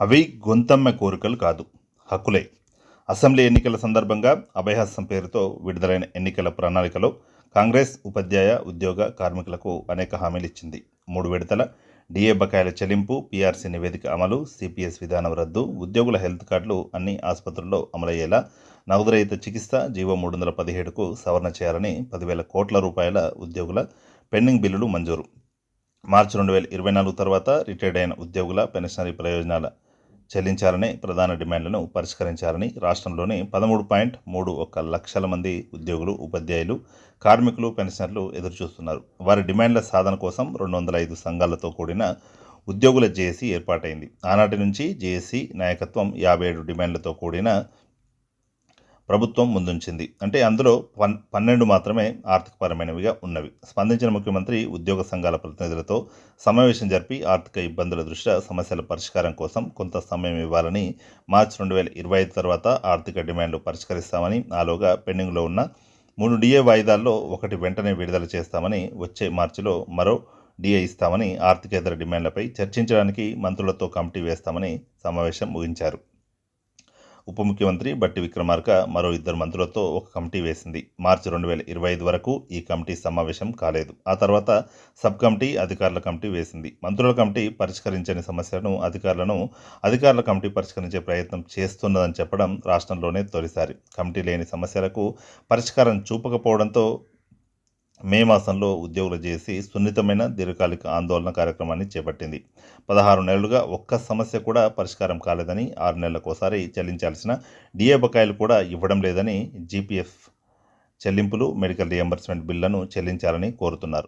అవి గొంతమ్మ కోరికలు కాదు హక్కులే. అసెంబ్లీ ఎన్నికల సందర్భంగా అభయహస్తం పేరుతో విడుదలైన ఎన్నికల ప్రణాళికలో కాంగ్రెస్ ఉపాధ్యాయ ఉద్యోగ కార్మికులకు అనేక హామీలు ఇచ్చింది. మూడు విడతల డిఏ బకాయిల చెల్లింపు పీఆర్సీ నివేదిక అమలు సిపిఎస్ విధానం రద్దు ఉద్యోగుల హెల్త్ కార్డులు అన్ని ఆసుపత్రుల్లో అమలయ్యేలా నగదురహిత చికిత్స జీవో మూడు వందల పదిహేడుకు సవరణ చేయాలని పదివేల కోట్ల రూపాయల ఉద్యోగుల పెండింగ్ బిల్లులు మంజూరు. మార్చి రెండు వేల ఇరవై నాలుగు తర్వాత రిటైర్డ్ అయిన ఉద్యోగుల పెన్షనరీ ప్రయోజనాల చెల్లించాలని ప్రధాన డిమాండ్లను పరిష్కరించాలని రాష్ట్రంలోని పదమూడు పాయింట్ మూడు ఒక్క లక్షల మంది ఉద్యోగులు ఉపాధ్యాయులు కార్మికులు పెన్షనర్లు ఎదురుచూస్తున్నారు. వారి డిమాండ్ల సాధన కోసం రెండు వందల ఐదు సంఘాలతో కూడిన ఉద్యోగుల జేఏసీ ఏర్పాటైంది. ఆనాటి నుంచి జేఏసీ నాయకత్వం యాభై ఏడు డిమాండ్లతో కూడిన ప్రభుత్వం ముందుంచింది. అంటే అందులో పన్ పన్నెండు మాత్రమే ఆర్థికపరమైనవిగా ఉన్నవి. స్పందించిన ముఖ్యమంత్రి ఉద్యోగ సంఘాల ప్రతినిధులతో సమావేశం జరిపి ఆర్థిక ఇబ్బందుల దృష్ట్యా సమస్యల పరిష్కారం కోసం కొంత సమయం ఇవ్వాలని మార్చి రెండు వేల ఇరవై ఐదు తర్వాత ఆర్థిక డిమాండ్లు పరిష్కరిస్తామని ఆలోగా పెండింగ్లో ఉన్న మూడు డిఏ వాయిదాల్లో ఒకటి వెంటనే విడుదల చేస్తామని వచ్చే మార్చిలో మరో డిఏ ఇస్తామని ఆర్థికేతర డిమాండ్లపై చర్చించడానికి మంత్రులతో కమిటీ వేస్తామని సమావేశం ముగించారు. ఉప ముఖ్యమంత్రి బట్టి విక్రమార్క మరో ఇద్దరు మంత్రులతో ఒక కమిటీ వేసింది. మార్చి రెండు వేల ఇరవై ఐదు వరకు ఈ కమిటీ సమావేశం కాలేదు. ఆ తర్వాత సబ్ కమిటీ అధికారుల కమిటీ వేసింది. మంత్రుల కమిటీ పరిష్కరించని సమస్యలను అధికారులను అధికారుల కమిటీ పరిష్కరించే ప్రయత్నం చేస్తున్నదని చెప్పడం రాష్ట్రంలోనే తొలిసారి. కమిటీ లేని సమస్యలకు పరిష్కారం చూపకపోవడంతో మే మాసంలో ఉద్యోగులు చేసి సున్నితమైన దీర్ఘకాలిక ఆందోళన కార్యక్రమాన్ని చేపట్టింది. పదహారు నెలలుగా ఒక్క సమస్య కూడా పరిష్కారం కాలేదని ఆరు నెలలకోసారి చెల్లించాల్సిన డిఏ బకాయిలు కూడా ఇవ్వడం లేదని జీపీఎఫ్ చెల్లింపులు మెడికల్ రియంబర్స్మెంట్ బిల్లులను చెల్లించాలని కోరుతున్నారు.